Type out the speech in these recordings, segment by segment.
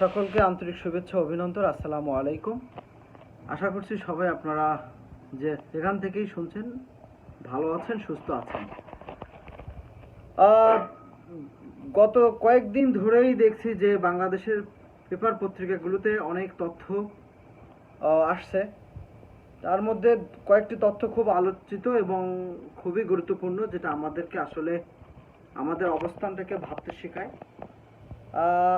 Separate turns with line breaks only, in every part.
সকলকে আন্তরিক শুভেচ্ছা অভিনন্দন, আসসালামু আলাইকুম। আশা করছি সবাই আপনারা যে এখান থেকেই শুনছেন, ভালো আছেন, সুস্থ আছেন। গত কয়েকদিন ধরেই দেখছি যে বাংলাদেশের পেপার পত্রিকাগুলোতে অনেক তথ্য আসছে। তার মধ্যে কয়েকটি তথ্য খুব আলোচিত এবং খুবই গুরুত্বপূর্ণ, যেটা আমাদেরকে আসলে আমাদের অবস্থানটাকে ভাবতে শেখায়।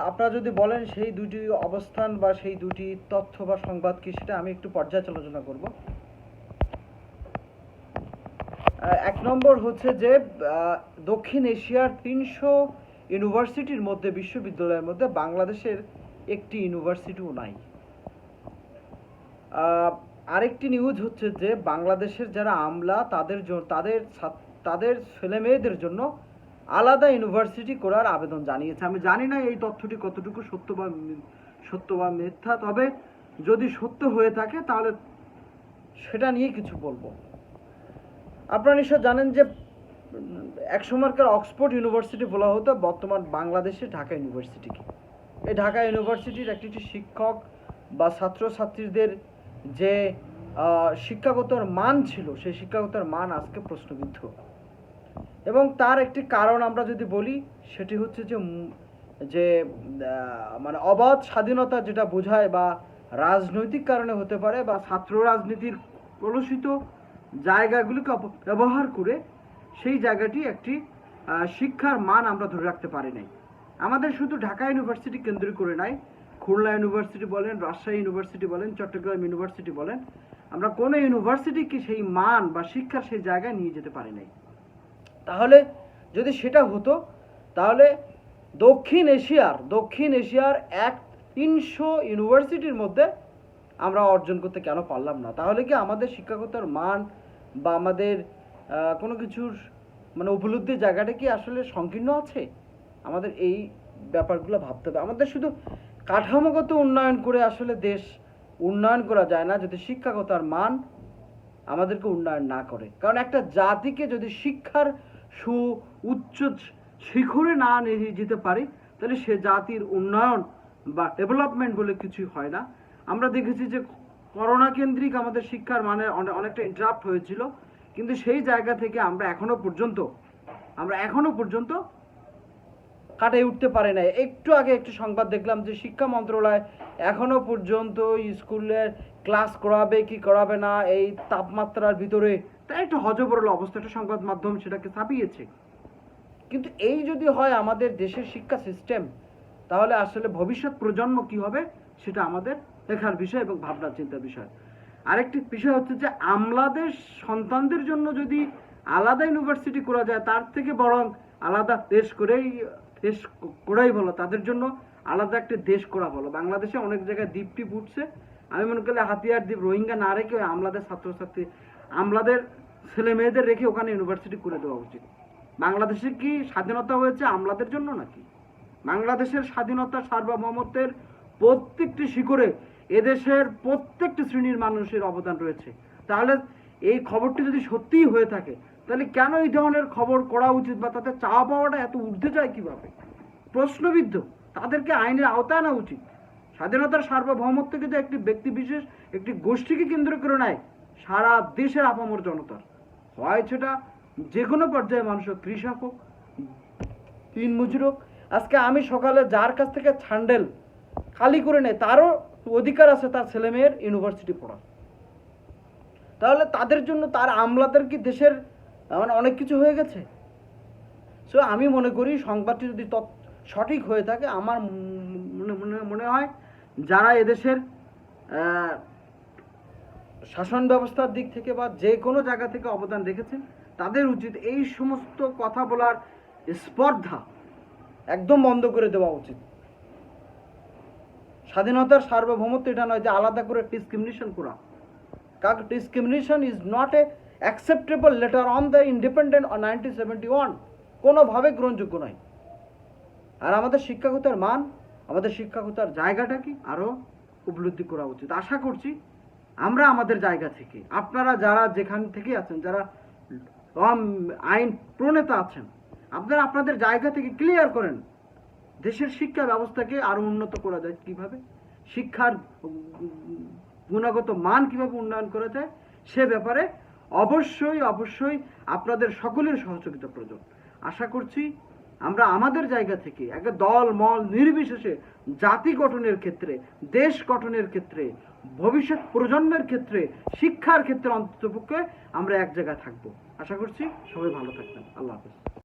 আপনারা যদি বলেন সেই দুটি অবস্থান বা সেই দুটি তথ্য বা সংবাদ কি সেটা আমি একটু পর্যালোচনা করব। এক নম্বর হচ্ছে যে দক্ষিণ এশিয়ার তিনশো ইউনিভার্সিটির মধ্যে, বিশ্ববিদ্যালয়ের মধ্যে বাংলাদেশের একটি ইউনিভার্সিটিও নাই। আরেকটি নিউজ হচ্ছে যে, বাংলাদেশের যারা আমলা, তাদের তাদের তাদের ছেলে মেয়েদের জন্য আলাদা ইউনিভার্সিটি করার আবেদন জানিয়েছে। আমি জানি না এই তথ্যটি কতটুকু সত্য বা সত্য বা মিথ্যা, তবে যদি সত্য হয়ে থাকে তাহলে সেটা নিয়ে কিছু বলব। আপনারা নিশ্চয় জানেন যে এক সময়কার অক্সফোর্ড ইউনিভার্সিটি বলা হতো, বর্তমান বাংলাদেশে ঢাকা ইউনিভার্সিটিকে। এই ঢাকা ইউনিভার্সিটির একটি শিক্ষক বা ছাত্রছাত্রীদের যে শিক্ষাগতর মান ছিল, সেই শিক্ষাগতর মান আজকে প্রশ্নবিদ্ধ। এবং তার একটি কারণ আমরা যদি বলি, সেটি হচ্ছে যে যে মানে অবাধ স্বাধীনতা যেটা বোঝায় বা রাজনৈতিক কারণে হতে পারে বা ছাত্র রাজনীতির কলুষিত জায়গাগুলিকে ব্যবহার করে সেই জায়গাটি একটি শিক্ষার মান আমরা ধরে রাখতে পারি নাই। আমাদের শুধু ঢাকা ইউনিভার্সিটি কেন্দ্র করে নাই। খুলনা ইউনিভার্সিটি বলেন, রাজশাহী ইউনিভার্সিটি বলেন, চট্টগ্রাম ইউনিভার্সিটি বলেন, আমরা কোনো ইউনিভার্সিটিকে সেই মান বা শিক্ষার সেই জায়গায় নিয়ে যেতে পারি নাই। তাহলে যদি সেটা হতো, তাহলে দক্ষিণ এশিয়ার দক্ষিণ এশিয়ার এক তিনশো ইউনিভার্সিটির মধ্যে আমরা অর্জন করতে কেন পারলাম না? তাহলে কি আমাদের শিক্ষাগতার মান বা আমাদের কোনো কিছুর মানে উপলব্ধির জায়গাটা কি আসলে সংকীর্ণ আছে? আমাদের এই ব্যাপারগুলো ভাবতে হবে। আমাদের শুধু কাঠামোগত উন্নয়ন করে আসলে দেশ উন্নয়ন করা যায় না, যদি শিক্ষাগতার মান আমাদেরকে উন্নয়ন না করে। কারণ একটা জাতিকে যদি শিক্ষার সু উচ্চ শিখরে না নিয়ে যেতে পারি, তাহলে সে জাতির উন্নয়ন বা ডেভেলপমেন্ট বলে কিছুই হয় না। আমরা দেখেছি যে করোনা কেন্দ্রিক আমাদের শিক্ষার মানে অনেকটা ইন্টারাপ্ট হয়েছিল, কিন্তু সেই জায়গা থেকে আমরা এখনও পর্যন্ত, আমরা এখনও পর্যন্ত কাটিয়ে উঠতে পারে না একটু আগে একটু সংবাদ দেখলাম যে শিক্ষা মন্ত্রণালয় এখনও পর্যন্ত স্কুলের ক্লাস করাবে কি করাবে না, এই তাপমাত্রার ভিতরে তাই একটা হজবরল অবস্থা, একটা সংবাদ মাধ্যম সেটাকে ছাপিয়েছে। কিন্তু এই যদি হয় আমাদের দেশের শিক্ষা সিস্টেম তাহলে আসলে ভবিষ্যৎ প্রজন্ম কি হবে, সেটা আমাদের লেখার বিষয় এবং ভাবনা চিন্তার বিষয়। আরেকটি বিষয় হচ্ছে যে, আমলাদের সন্তানদের জন্য যদি আলাদা ইউনিভার্সিটি করা যায়, তার থেকে বরং আলাদা দেশ করেই, দেশ করাই ভালো, তাদের জন্য আলাদা একটা দেশ করা ভালো। বাংলাদেশে অনেক জায়গায় দ্বীপ টিপ উঠছে আমি মনে করি হাতিয়ার দ্বীপ, রোহিঙ্গা না রেখে আমলাদের ছাত্রছাত্রী, আমলাদের ছেলে মেয়েদের রেখে ওখানে ইউনিভার্সিটি করে দেওয়া উচিত। বাংলাদেশে কি স্বাধীনতা হয়েছে আমলাদের জন্য নাকি? বাংলাদেশের স্বাধীনতা সার্বভৌমত্বের প্রত্যেকটি শিখরে এদেশের প্রত্যেকটি শ্রেণির মানুষের অবদান রয়েছে। তাহলে এই খবরটি যদি সত্যিই হয়ে থাকে, তাহলে কেন এই ধরনের খবর করা উচিত বা তাতে চাওয়া পাওয়াটা এত ঊর্ধ্বে যায় কীভাবে? প্রশ্নবিদ্ধ, তাদেরকে আইনের আওতায় আনা উচিত। স্বাধীনতার সার্বভৌমত্ব কিন্তু একটি ব্যক্তি বিশেষ, একটি গোষ্ঠীকে কেন্দ্র করে নেয়, সারা দেশের আপামর জনতার। হয় সেটা যে কোনো পর্যায়ে মানুষ হোক, কৃষক হোক, তিন মজুর হোক। আজকে আমি সকালে যার কাছ থেকে ছান্ডেল খালি করে নেয় তারও অধিকার আছে তার ছেলে মেয়ের ইউনিভার্সিটি পড়া তাহলে তাদের জন্য তার আমলাদের কি দেশের মানে অনেক কিছু হয়ে গেছে? সো আমি মনে করি সংবাদটি যদি সঠিক হয়ে থাকে, আমার মনে মনে মনে হয় যারা এদেশের শাসন ব্যবস্থার দিক থেকে বা যে কোনো জায়গা থেকে অবদান রেখেছেন, তাদের উচিত এই সমস্ত কথা বলার স্পর্ধা একদম বন্ধ করে দেওয়া উচিত। স্বাধীনতার সার্বভৌমত্ব এটা নয় যে আলাদা করে ডিসক্রিমিনেশন করা। কারণ discrimination is not a acceptable letter on the independent nineteen seventy one কোনোভাবে গ্রহণযোগ্য নয়। আর আমাদের শিক্ষাগতার মান, আমাদের শিক্ষাগতার জায়গাটা কি? আরও উপলব্ধি করা উচিত। আশা করছি আমরা আমাদের জায়গা থেকে, আপনারা যারা যেখান থেকে আছেন, যারা আইন প্রণেতা আছেন, আপনারা আপনাদের জায়গা থেকে ক্লিয়ার করেন, দেশের শিক্ষা ব্যবস্থাকে আরও উন্নত করা যায় কীভাবে, শিক্ষার গুণগত মান কীভাবে উন্নয়ন করা যায়, সে ব্যাপারে অবশ্যই অবশ্যই আপনাদের সকলের সহযোগিতা প্রয়োজন। আশা করছি আমরা আমাদের জায়গা থেকে একটা দল, মল, নির্বিশেষে জাতি গঠনের ক্ষেত্রে, দেশ গঠনের ক্ষেত্রে ভবিষ্যৎ প্রজন্মের ক্ষেত্রে, শিক্ষার ক্ষেত্রে অন্ততপক্ষে আমরা এক জায়গায় থাকব। আশা করছি সবাই ভালো থাকবেন। আল্লাহ হাফেজ।